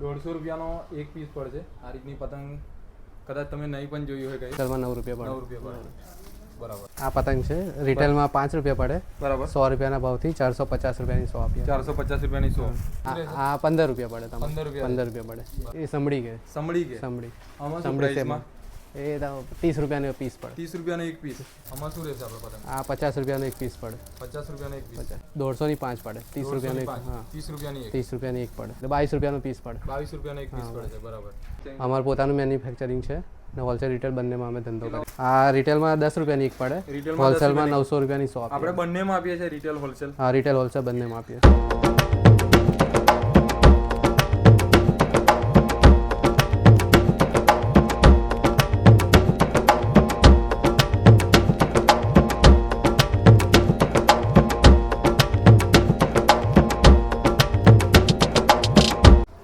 દોઢસો રૂપિયાનો એક પીસ પડશે આ રીતની પતંગ કદાચ તમે નહીં પણ જોયું હોય કઈ રિટેલમાં નવ રૂપિયા નવ રૂપિયા પડે. બરાબર. આ પતંગ છે. રિટેલમાં પાંચ રૂપિયા પડે. બરાબર. સો રૂપિયાના ભાવથી ચારસો પચાસ રૂપિયાની સો આપીએ. ચારસો પચાસ રૂપિયાની સો. આ પંદર રૂપિયા પડે પંદર રૂપિયા. પંદર રૂપિયા પડે. એ સંભળી કે સંભળી કે સંભળી. સંભળી એ તો ત્રીસ રૂપિયાનો પીસ પડે. ત્રીસ રૂપિયાનો એક પીસ આમાં શું રહેશે આપણે પતંગ આ પચાસ રૂપિયાનો એક પીસ પડે. પચાસ રૂપિયાનો એક પીસ દોઢસોની પાંચ પડે. ત્રીસ રૂપિયાનો એક હા. ત્રીસ રૂપિયાની એક. ત્રીસ રૂપિયાની એક પડે. એટલે બાવીસ રૂપિયાનો પીસ પડે. બાવીસ રૂપિયાનો એક પીસ પડે છે બરાબર. અમારું પોતાનું મેન્યુફેક્ચરિંગ છે. ને હોલસેલ રિટેલ બંનેમાં અમે ધંધો કરીએ. આ રિટેલમાં દસ રૂપિયાની એક પડે. હોલસેલમાં નવસો રૂપિયાની સો આપણે બંનેમાં આપીએ છીએ રિટેલ હોલસેલ હા રિટેલ હોલસેલ બંનેમાં આપીએ.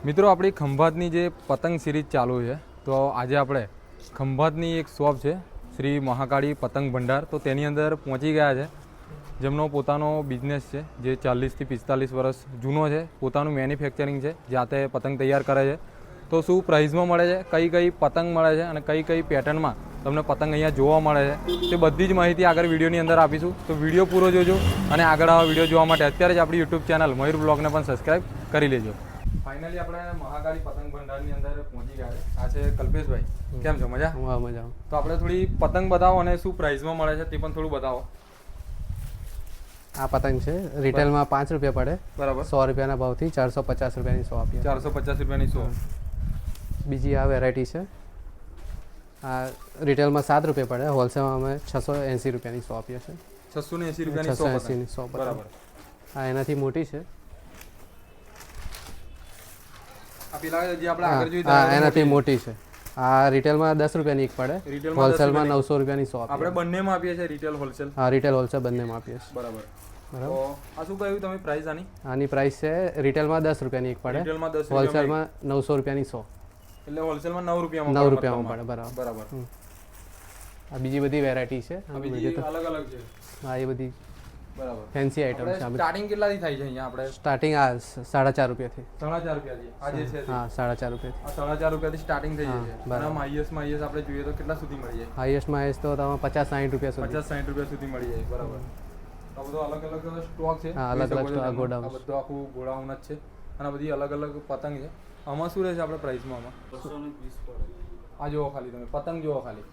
મિત્રો, આપણી ખંભાતની જે પતંગ સિરીઝ ચાલુ છે, તો આજે આપણે ખંભાતની એક શોપ છે, શ્રી મહાકાળી પતંગ ભંડાર. તો તેની અંદર પહોંચી ગયા છે. જેમનો પોતાનો બિઝનેસ છે, જે ચાલીસથી પિસ્તાલીસ વર્ષ જૂનો છે. પોતાનું મેન્યુફેક્ચરિંગ છે જાતે પતંગ તૈયાર કરે છે. તો શું પ્રાઇઝમાં મળે છે, કઈ કઈ પતંગ મળે છે અને કઈ કઈ પેટર્નમાં તમને પતંગ અહીંયા જોવા મળે છે, તે બધી જ માહિતી આગળ વિડીયોની અંદર આપીશું. તો વીડિયો પૂરો જોજો અને આગળ આવા વીડિયો જોવા માટે અત્યારે જ આપણી યુટ્યુબ ચેનલ મયુર બ્લોગને પણ સબસ્ક્રાઈબ કરી લેજો. ફાઇનલી આપણે મહાકાળી પતંગ ભંડારની અંદર પહોંચી ગયા આ છે કલ્પેશભાઈ. કેમ છો? મજા? હા મજા તો આપણે થોડી પતંગ બતાવો અને શું પ્રાઇસમાં મળે છે તે પણ થોડું બતાવો. આ પતંગ છે. રિટેલમાં પાંચ રૂપિયા પડે. બરાબર. સો રૂપિયાના ભાવથી ચારસો પચાસ રૂપિયાની સો આપીએ. ચારસો પચાસ રૂપિયાની સો. બીજી આ વેરાયટી છે. આ રિટેલમાં સાત રૂપિયા પડે. હોલસેલમાં અમે છસો એંસી રૂપિયાની સો આપીએ છીએ. છસો ને એંસી રૂપિયાની સો એંસીની સો બરાબર. આ એનાથી મોટી છે. એનાથી મોટી. છે. આ રિટેલમાં દસ રૂપિયાની એક પડે. હોલસેલમાં નવસો રૂપિયાની સો આપણે બંનેમાં આપીએ છીએ રિટેલ હોલસેલ હા રિટેલ હોલસેલ બંનેમાં આપીએ છીએ. બરાબર. બરાબર? આ શું કહ્યું તમે પ્રાઇસ આની? આની પ્રાઇસ છે રિટેલમાં દસ રૂપિયાની એક પડે. હોલસેલમાં નવસો રૂપિયાની સો. એટલે હોલસેલમાં નવ રૂપિયામાં નવ રૂપિયામાં પડે બરાબર. બરાબર. આ બીજી બધી વેરાયટી છે. અલગ અલગ છે. હા એ બધી બરાબર. ફેન્સી આઈટમ છે સ્ટાર્ટિંગ કેટલાથી થાય છે અહીંયા આપણે? સ્ટાર્ટિંગ આ સાડા ચાર રૂપિયાથી. સાડા ચાર રૂપિયાથી? આજે છે હા સાડા ચાર રૂપિયાથી. આ સાડા ચાર રૂપિયાથી સ્ટાર્ટિંગ થઈ જાય છે બરાબર. હાઈએસ્ટમાં હાઈએસ્ટ આપણે જોઈએ તો કેટલા સુધી મળી જાય? હાઈએસ્ટમાં હાઈએસ્ટ તો તમે પચાસ સાઠ રૂપિયા સુધી. પચાસ સાઠ રૂપિયા સુધી મળી જાય બરાબર. આ બધો અલગ અલગ સ્ટોક છે. હા, અલગ અલગ સ્ટોક ગોડાઉન આ બધું આખું ગોડાઉન જ છે. અને આ બધી અલગ અલગ પતંગ છે. આમાં શું રહેશે આપણે પ્રાઇસમાં આમાં? આ જુઓ ખાલી તમે પતંગ જોવો ખાલી.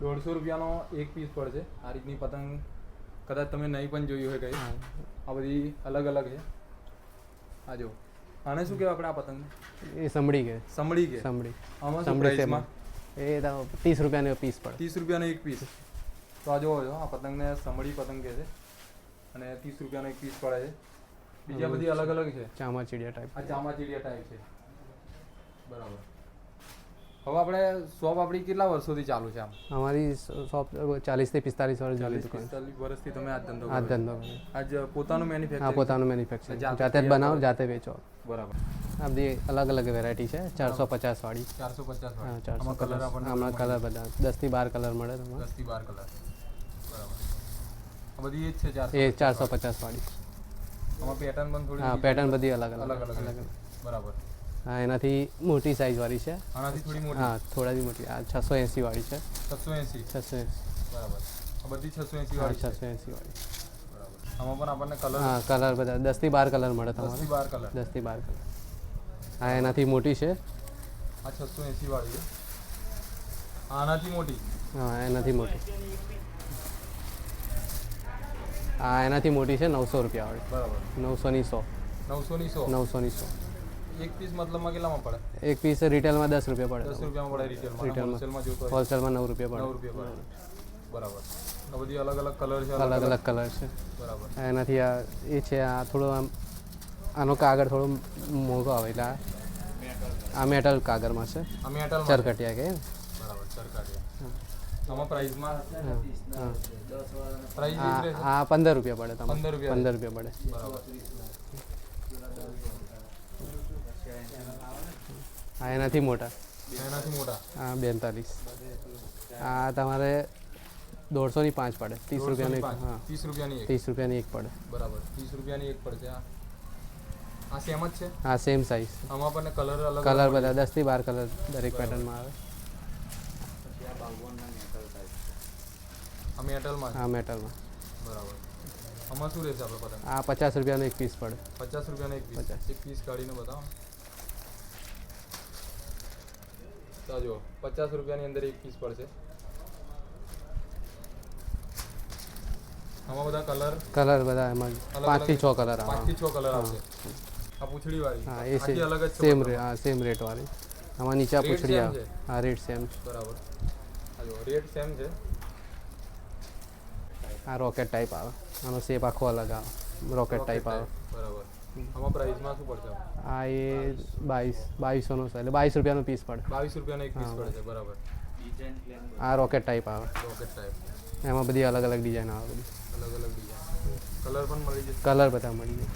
દોઢસો રૂપિયાનો એક પીસ પડશે. આ રીતની પતંગ કદાચ તમે નહીં પણ જોયું હોય કઈ. આ બધી અલગ અલગ છે. આ જો આને શું કહેવાય આપણે આ પતંગ? એ સંભળી કે સંભળી કે સંભળી. આમાં શું છે પ્રાઇસમાં એ તો ત્રીસ રૂપિયાનો પીસ પડે. ત્રીસ રૂપિયાનો એક પીસ તો આ જોવો છો આ પતંગને સંભળી પતંગ કહે છે. અને ત્રીસ રૂપિયાનો એક પીસ પડે છે. બીજા બધી અલગ અલગ છે. ચામાચીડિયા ટાઈપ આ ચામાચીડિયા ટાઈપ છે. બરાબર. હવે આપણે શોપ આપણી કેટલા વર્ષોથી ચાલુ છે આમ? અમારી શોપ ચાલીસથી પિસ્તાલીસ વર્ષ ચાલી ચાલીસ દુકાન. વર્ષથી તમે આ ધંધો આ ધંધો આજ પોતાનું હા મેન્યુફેક્ચર પોતાનું મેન્યુફેક્ચર જાતે જ બનાવો જાતે વેચો. બરાબર. આ બધી અલગ અલગ વેરાયટી છે ચારસો પચાસ વાળી. ચારસો પચાસ ચારસો કલર આમાં કલર બધા. દસથી બાર કલર મળે તમારે દસથી બાર કલર બરાબર. બધી એ જ છે એ ચારસો પચાસ વાળી. પેટર્ન પણ થોડી હા પેટર્ન બધી અલગ અલગ. અલગ અલગ. બરાબર. હા એનાથી મોટી સાઈઝ વાળી છે. આનાથી થોડી મોટી? હા થોડાથી મોટી. આ છસો એંસી વાળી છે. છસો એંસી? છસો એંસી. બરાબર. આ બધી છસો એંસી વાળી છસો એંસી વાળી. બરાબર. આમાં પણ આપણને કલર હા કલર બધા. દસથી બાર કલર મળે તમારે. બાર કલર દસથી બાર કલર હા એનાથી મોટી છે. આ છસો એંસી વાળી છે. આનાથી મોટી? હા એનાથી મોટી. હા એનાથી મોટી છે નવસો રૂપિયા વાળી. બરાબર. નવસોની સો. નવસો ની સો? નવસોની સો. એક પીસ મતલબમાં કેટલામાં પડે? એક પીસ રિટેલમાં દસ રૂપિયા દસ પડે રૂપિયામાં પડે રિટેલમાં Retail માં. હોલસેલમાં જોતો હોલસેલમાં નવ રૂપિયા નવ પડે રૂપિયા પડે. બરાબર. આ બધી અલગ અલગ કલર છે અલગ અલગ કલર છે. બરાબર. એનાથી આ એ છે આ થોડો આમ આનો કાગળ થોડો મોંઘો આવે એટલે આ મેટલ કાગળમાં છે. આ મેટલ ચરકટિયા કે બરાબર ચરકાટિયા. આમાં પ્રાઇસમાં હા પ્રાઇસ આ પંદર રૂપિયા પડે તમને પંદર રૂપિયા પંદર રૂપિયા પડે. બરાબર. આ એનાથી મોટા. એનાથી મોટા? આ બેતાલીસ. આ તમારે દોઢસોની પાંચ પડે. ત્રીસ રૂપિયાની એક હા. ત્રીસ રૂપિયાની એક. ત્રીસ રૂપિયાની એક પડે. બરાબર. ત્રીસ રૂપિયાની એક પડશે આ આ સેમ જ છે? હા સેમ સાઇઝ આમાં પણ કલર અલગ કલર બધા દસથી બાર કલર દરેક પેટર્નમાં આવે. આ મેટલમાં છે. આ મેટલમાં બરાબર. આમાં શું રહેશે આપણે પતંગ આ પચાસ રૂપિયાનો એક પીસ પડે. પચાસ રૂપિયાનો એક પીસ પચાસ. એક પીસ કાઢીને બતાવો તો આ જુઓ પચાસ રૂપિયાની અંદર એક પીસ પડશે. આમાં બધા કલર કલર બધા એમાં અલગ પાંચથી છ કલર આવે. પાંચથી છ કલર આવશે. આ પૂંછડી વાળી હા એ આખી અલગ જ છે સેમ પતંગ. હા સેમ રેટ વાળી. આમાં નીચે Rate પૂછડી same આવે. છે? હા રેટ સેમ છે. બરાબર. આ જુઓ રેટ સેમ છે. આ રોકેટ ટાઈપ આવે. આનો શેપ આખો અલગ આવે. રોકેટ ટાઈપ આવે. બરાબર. આમાં પ્રાઇસમાં શું પડશે? આ એ બાવીસ બાવીસોનો છે એટલે બાવીસ રૂપિયાનો પીસ પડે. બાવીસ રૂપિયાનો એક પીસ પડે છે બરાબર. આ રોકેટ ટાઈપ આવે. રોકેટ ટાઈપ એમાં બધી અલગ અલગ ડિઝાઇન આવે બધી. અલગ અલગ ડિઝાઇન કલર પણ મળી જશે? કલર બધા મળી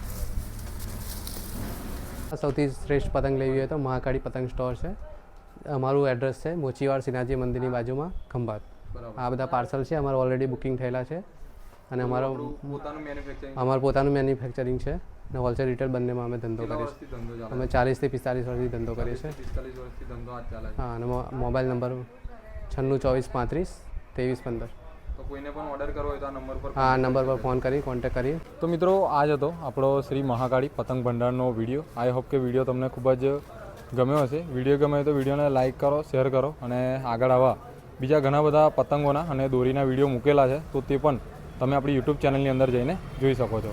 આ સૌથી શ્રેષ્ઠ પતંગ લેવી હોય તો મહાકાળી પતંગ સ્ટોર છે. અમારું એડ્રેસ છે મોચીવાડ સિનાજી મંદિરની બાજુમાં ખંભાત. આ બધા પાર્સલ છે અમારા ઓલરેડી બુકિંગ થયેલા છે. અને અમારો પોતાનું મેન્યુફેક્ચરિંગ અમારું પોતાનું મેન્યુફેક્ચરિંગ છે. અને હોલસેલ રિટેલ બંનેમાં અમે ધંધો કરીએ છીએ. અમે ચાલીસથી પિસ્તાલીસ વર્ષથી ધંધો કરીએ છીએ. પિસ્તાલીસ વર્ષથી ધંધો આજ ચાલે હા અને મોબાઈલ નંબર છન્નું ચોવીસ પાંત્રીસ ત્રેવીસ પંદર. તો કોઈને પણ ઓર્ડર કરવો હોય તો આ નંબર પર હા આ નંબર પર ફોન કરી કોન્ટેક્ટ કરી તો મિત્રો આ જ હતો આપણો શ્રી મહાકાળી પતંગ ભંડારનો વીડિયો આઈ હોપ કે વીડિયો તમને ખૂબ જ ગમ્યો હશે. વીડિયો ગમે તો વિડીયોને લાઇક કરો શેર કરો અને આગળ આવા બીજા ઘણા બધા પતંગોના અને દોરીના વીડિયો મૂકેલા છે તો તે પણ તમે આપણી યુટ્યુબ ચેનલની અંદર જઈને જોઈ શકો છો.